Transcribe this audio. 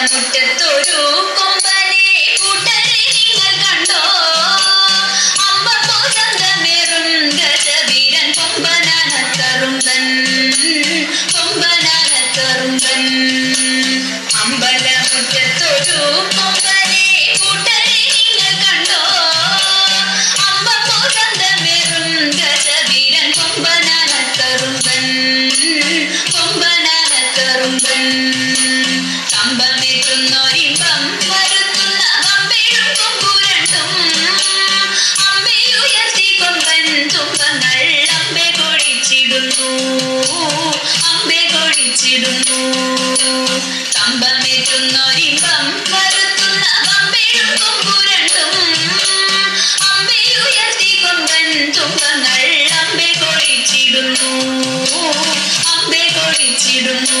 മുറ്റത്ത് കുറിച്ചിടുന്നു കമ്പമേറ്റുന്നൊരിമ്പം വരുത്തുന്ന പമ്പയും കുമ്പുരണ്ടും അമ്പയുയർത്തി കൊണ്ടൻ തുമ്പങ്ങൾ അമ്പെ കൊളിച്ചിടുന്നു. അമ്പെ കൊളിച്ചിടുന്നു.